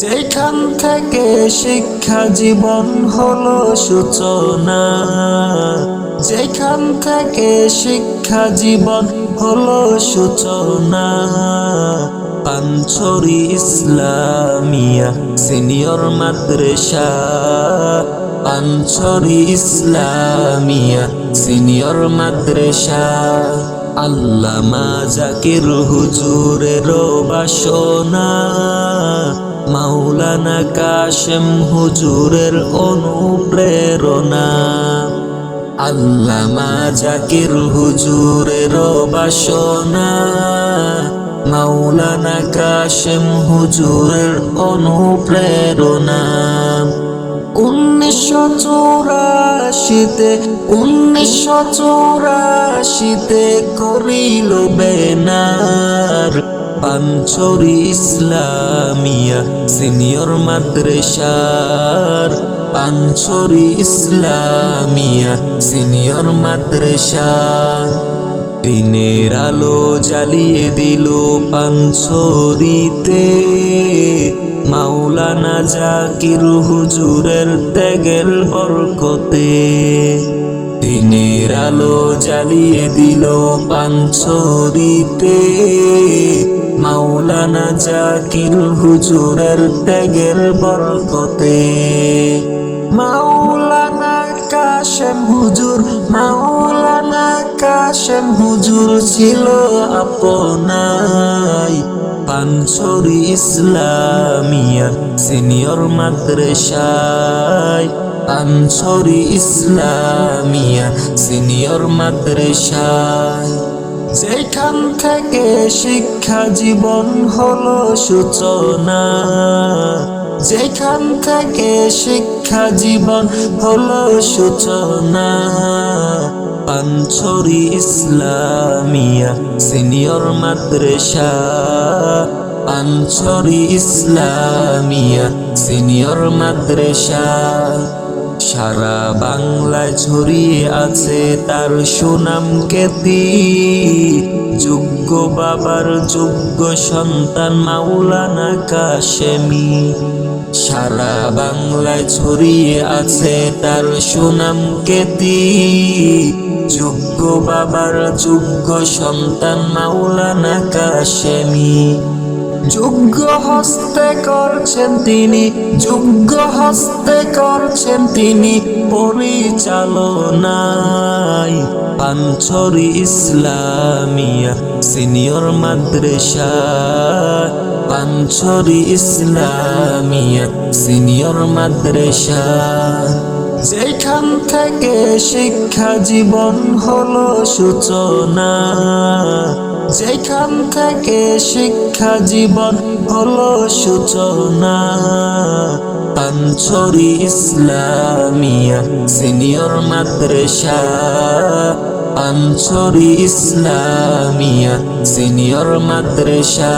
যেখান থেকে শিক্ষা জীবন হলো সূচনা যেখান থেকে শিক্ষা জীবন হলো সূচনা পাঞ্চরি ইসলামিয়া, সিনিয়র মাদ্রাসা পাঞ্চরি ইসলামিয়া, সিনিয়র মাদ্রাসা। আল্লামা জাকির হুজুরের বাসনা মাওলানা কাশেম হুজুরের অনুপ্রেরণা। আল্লামা জাকির হুজুরের বাসনা। মাওলানা কাশেম হুজুরের অনুপ্রেরণা। উনিশশো চৌরাশিতে, উনিশশো চৌরাশিতে করিল বেনার পাঞ্চরি ইসলামিয়া, সিনিয়র মাদ্রাসার। পাঞ্চরি ইসলামিয়া, সিনিয়র মাদ্রাসা দিনের আলো জ্বালিয়ে দিল পাঞ্চরিতে মাওলানা জাকির হুজুরের ত্যাগের বরকতে। দিনের আলো জ্বালিয়ে দিল পাঞ্চরিতে মাওলানা জাকির হুজুরের ত্যাগের বরকতে। মাওলানা কাশেম হুজুর, মাওলানা কাশেম হুজুর ছিল আপনাই। পানছড়ি ইসলামিয়া সিনিয়র মাদ্রাসায় পানছড়ি ইসলামিয়া সিনিয়র মাদ্রাসায়। যেখান থেকে শিক্ষা জীবন হলো সূচনা। যেখান থেকে শিক্ষা জীবন হলো সূচনা। পাঞ্চরি ইসলামিয়া সিনিয়র মাদ্রাসা। পাঞ্চরি ইসলামিয়া সিনিয়র মাদ্রাসা। সারা বাংলায় ছড়িয়ে আছে তার সুনাম খ্যাতি। যোগ্য বাবার যোগ্য সন্তান মাওলানা কাশেমি। সারা বাংলায় ছড়িয়ে আছে তার সুনাম খ্যাতি। যোগ্য বাবার যোগ্য সন্তান মাওলানা কাশেমি। যোগ্য হস্তে করছেন তিনি, যোগ্য হস্তে করছেন তিনি, পরিচালনায় পাঞ্চরি ইসলামিয়া, সিনিয়র মাদ্রাসা পাঞ্চরি ইসলামিয়া, সিনিয়র মাদ্রাসা। যেখান থেকে শিক্ষা জীবন হলো সূচনা যেখান থেকে শিক্ষা জীবন হলো সূচনা পাঞ্চরি ইসলামিয়া সিনিয়র মাদ্রাসা। পাঞ্চরি ইসলামিয়া সিনিয়র মাদ্রাসা।